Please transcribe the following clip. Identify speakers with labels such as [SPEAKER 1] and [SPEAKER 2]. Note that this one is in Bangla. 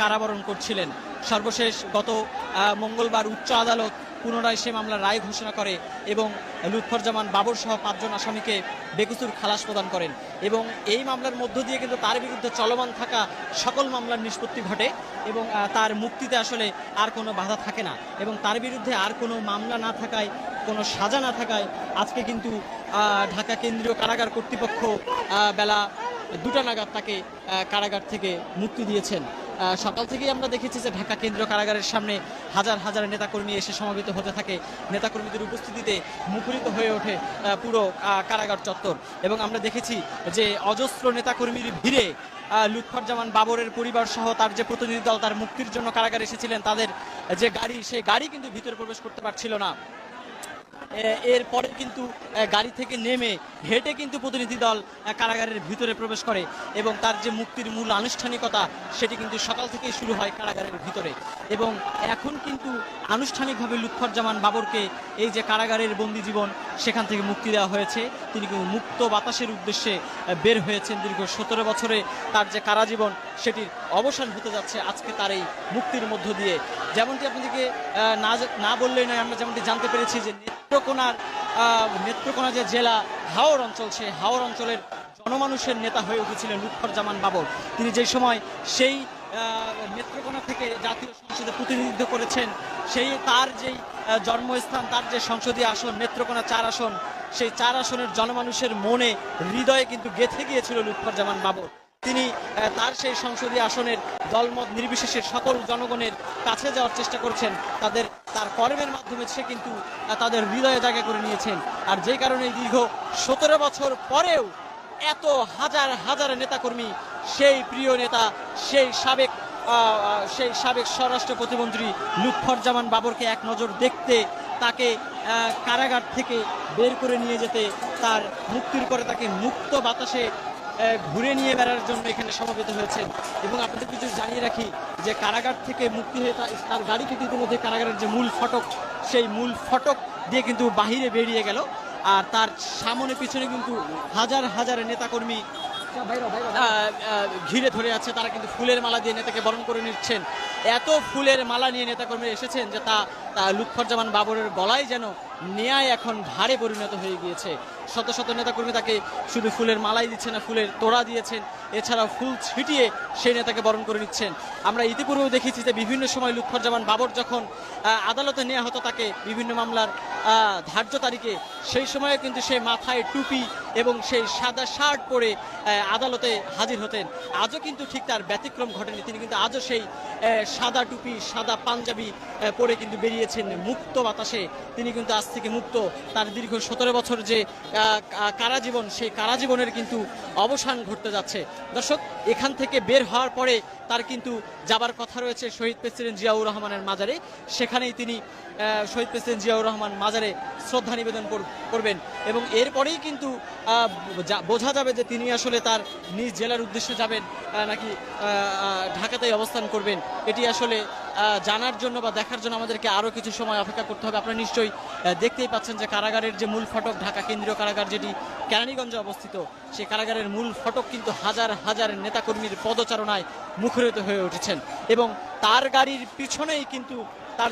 [SPEAKER 1] কারাবরণ করছিলেন। সর্বশেষ গত মঙ্গলবার উচ্চ আদালত পুনরায় সে মামলার রায় ঘোষণা করে এবং লুৎফরজামান বাবর সহ পাঁচজন আসামিকে বেকুসুর খালাস প্রদান করেন এবং এই মামলার মধ্য দিয়ে কিন্তু তার বিরুদ্ধে চলমান থাকা সকল মামলার নিষ্পত্তি ঘটে এবং তার মুক্তিতে আসলে আর কোনো বাধা থাকে না এবং তার বিরুদ্ধে আর কোনো মামলা না থাকায়, কোনো সাজা না থাকায় আজকে কিন্তু ঢাকা কেন্দ্রীয় কারাগার কর্তৃপক্ষ বেলা দুটা নাগাদ তাকে কারাগার থেকে মুক্তি দিয়েছেন। সকাল থেকেই আমরা দেখেছি যে ঢাকা কেন্দ্রীয় কারাগারের সামনে হাজার হাজার নেতাকর্মী এসে সমবেত হতে থাকে। নেতাকর্মীদের উপস্থিতিতে মুখরিত হয়ে ওঠে পুরো কারাগার চত্বর। এবং আমরা দেখেছি যে অজস্র নেতাকর্মীর ভিড়ে আহ, লুৎফরজামান বাবরের পরিবার সহ তার যে প্রতিনিধি দল তার মুক্তির জন্য কারাগারে এসেছিলেন তাদের যে গাড়ি সেই গাড়ি কিন্তু ভিতরে প্রবেশ করতে পারছিল না। এরপরে কিন্তু গাড়ি থেকে নেমে হেঁটে কিন্তু প্রতিনিধি দল কারাগারের ভিতরে প্রবেশ করে এবং তার যে মুক্তির মূল আনুষ্ঠানিকতা, সেটি কিন্তু সকাল থেকেই শুরু হয় কারাগারের ভিতরে। এবং এখন কিন্তু আনুষ্ঠানিকভাবে লুৎফরজামান বাবরকে এই যে কারাগারের বন্দি জীবন, সেখান থেকে মুক্তি দেওয়া হয়েছে। তিনি কিন্তু মুক্ত বাতাসের উদ্দেশ্যে বের হয়েছেন দীর্ঘ সতেরো বছরে। তার যে কারাজীবন সেটির অবসান হতে যাচ্ছে আজকে তার এই মুক্তির মধ্য দিয়ে। যেমনটি আপনাদেরকে না না বললেই নয়, আমরা যেমনটি জানতে পেরেছি যে নেত্রকোনার নেত্রকোনা যে জেলা হাওর অঞ্চল, সেই হাওর অঞ্চলের জনমানুষের নেতা হয়ে উঠেছিলেন লুৎফর জামান বাবর। তিনি যে সময় সেই নেত্রকোনা থেকে জাতীয় সংসদে প্রতিনিধিত্ব করেছেন, সেই তার যেই জন্মস্থান, তার যে সংসদীয় আসন, নেত্রকোনা চার আসন, সেই চার আসনের জনমানুষের মনে হৃদয়ে কিন্তু গেথে গিয়েছিল লুৎফর জামান বাবর। তিনি তার সেই সংসদীয় আসনের দলমত নির্বিশেষে সকল জনগণের কাছে যাওয়ার চেষ্টা করছেন, তাদের তার কর্মের মাধ্যমে সে কিন্তু তাদের হৃদয়ে জায়গা করে নিয়েছেন। আর যেই কারণে দীর্ঘ সতেরো বছর পরেও এত হাজার হাজার নেতাকর্মী, সেই প্রিয় নেতা, সেই সাবেক সেই সাবেক স্বরাষ্ট্র প্রতিমন্ত্রী লুৎফরজামান বাবরকে এক নজর দেখতে, তাকে কারাগার থেকে বের করে নিয়ে যেতে, তার মুক্তির পরে তাকে মুক্ত বাতাসে ঘুরে নিয়ে বেড়ার জন্য এখানে সমবেত হয়েছেন। এবং আপনাদের কিছু জানিয়ে রাখি যে কারাগার থেকে মুক্তি হয়ে তার গাড়ি কিন্তু ইতিমধ্যে কারাগারের যে মূল ফটক, সেই মূল ফটক দিয়ে কিন্তু বাহিরে বেরিয়ে গেল। আর তার সামনে পিছনে কিন্তু হাজার হাজার নেতাকর্মী ঘিরে ধরে আছে। তারা কিন্তু ফুলের মালা দিয়ে নেতাকে বরণ করে নিচ্ছেন। এত ফুলের মালা নিয়ে নেতাকর্মী এসেছেন যে তা তা লুৎফরজামান বাবরের গলায় যেন নেয়ায় এখন ভারে পরিণত হয়ে গিয়েছে। শত শত নেতাকর্মী তাকে শুধু ফুলের মালাই দিচ্ছে না, ফুলের তোড়া দিয়েছেন। এছাড়াও ফুল ছিটিয়ে সেই নেতাকে বরণ করে নিচ্ছেন। আমরা ইতিপূর্বেও দেখেছি যে বিভিন্ন সময় লুৎফরজামান বাবর যখন আদালতে নেওয়া হতো তাকে বিভিন্ন মামলার ধার্য তারিখে, সেই সময়ে কিন্তু সে মাথায় টুপি এবং সেই সাদা শার্ট পরে আদালতে হাজির হতেন। আজও কিন্তু ঠিক তার ব্যতিক্রম ঘটেনি। তিনি কিন্তু আজও সেই সাদা টুপি, সাদা পাঞ্জাবি পরে কিন্তু বেরিয়েছেন মুক্ত বাতাসে। তিনি কিন্তু আজ থেকে মুক্ত। তার দীর্ঘ সতেরো বছর যে কারাজীবন, সেই কারাজীবনের কিন্তু অবসান ঘটতে যাচ্ছে। দর্শক, এখান থেকে বের হওয়ার পরে তার কিন্তু যাবার কথা রয়েছে শহীদ প্রেসিডেন্ট জিয়াউর রহমানের মাজারে। সেখানেই তিনি শহীদ প্রেসিডেন্ট জিয়াউর রহমান মাজারে শ্রদ্ধা নিবেদন কর- করবেন। এবং এরপরেই কিন্তু বোঝা যাবে যে তিনি আসলে তার নিজ জেলার উদ্দেশ্যে যাবেন নাকি ঢাকাতেই অবস্থান করবেন। এটি আসলে জানার জন্য বা দেখার জন্য আমাদেরকে আরও কিছু সময় অপেক্ষা করতে হবে, আপনারা নিশ্চয়ই দেখতেই পাচ্ছেন যে কারাগারের যে মূল ফটক, ঢাকা কেন্দ্রীয় কারাগার যেটি কেরানীগঞ্জে অবস্থিত, সেই কারাগারের মূল ফটক কিন্তু হাজার হাজার নেতাকর্মীর পদচারণায় মুখরিত হয়ে উঠেছেন এবং তার গাড়ির পিছনেই কিন্তু তার